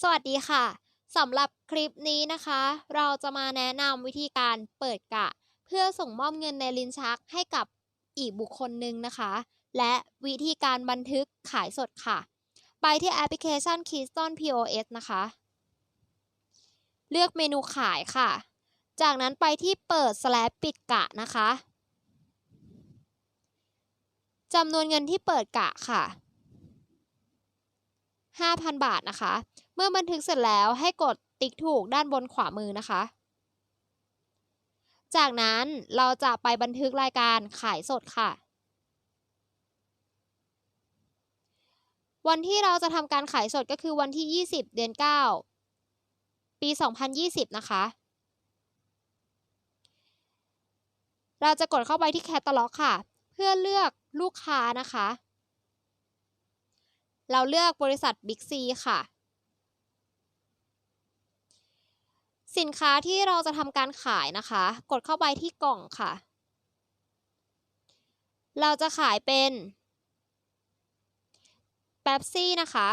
สวัสดีค่ะสำหรับคลิปนี้นะคะ เราจะมาแนะนำวิธีการเปิดกะ เพื่อส่งมอบเงินในลิ้นชักให้กับอีกบุคคลหนึ่งนะคะ และวิธีการบันทึกขายสดค่ะ ไปที่แอปพลิเคชัน Keystone POS นะคะ เลือกเมนูขายค่ะ จากนั้นไปที่เปิด slash ปิดกะนะคะจำนวนเงินที่เปิดกะค่ะ 5,000 บาทนะคะ มื่อบันทึกเสร็จแล้วให้กดติ๊กถูกด้านบนขวามือนะคะ จากนั้นเราจะไปบันทึกรายการขายสดค่ะ วันที่เราจะทำการขายสดก็คือวันที่ 20 เดือน 9 ปี 2020 นะคะ เราจะกดเข้าไปที่แคตตาล็อกค่ะ เพื่อเลือกลูกค้านะคะ เราเลือกบริษัท Big C ค่ะ สินค้าที่เราจะทำการขายนะคะ กดเข้าไปที่กล่องค่ะ เราจะขายเป็นเป๊ปซี่นะคะ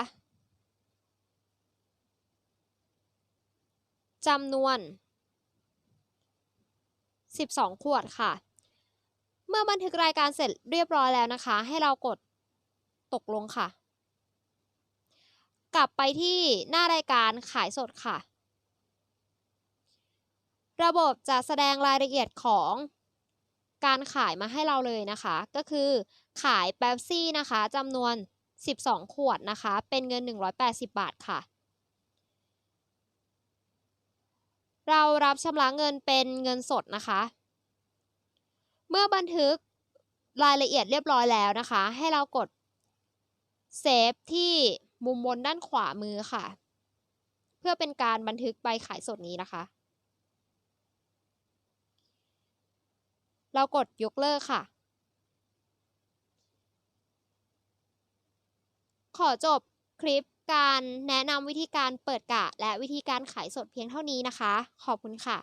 จำนวน 12 ขวดค่ะ เมื่อบันทึกรายการเสร็จเรียบร้อยแล้วนะคะ ให้เรากดตกลงค่ะ กลับไปที่หน้ารายการขายสดค่ะ ระบบจะแสดงรายละเอียดของการขายมาให้เราเลยนะคะ ก็คือขายแป๊บซี่นะคะจำนวน 12 ขวดนะคะ เป็นเงิน 180 บาทค่ะ เรารับชำระเงินเป็นเงินสดนะคะ เมื่อบันทึกรายละเอียดเรียบร้อยแล้วนะคะ ให้เรากดเซฟที่มุมบนด้านขวามือค่ะ เพื่อเป็นการบันทึกใบขายสดนี้นะคะ เรากดยกเลิกค่ะ ขอจบคลิปการแนะนำวิธีการเปิดกะ และวิธีการขายสดเพียงเท่านี้นะคะ ขอบคุณค่ะ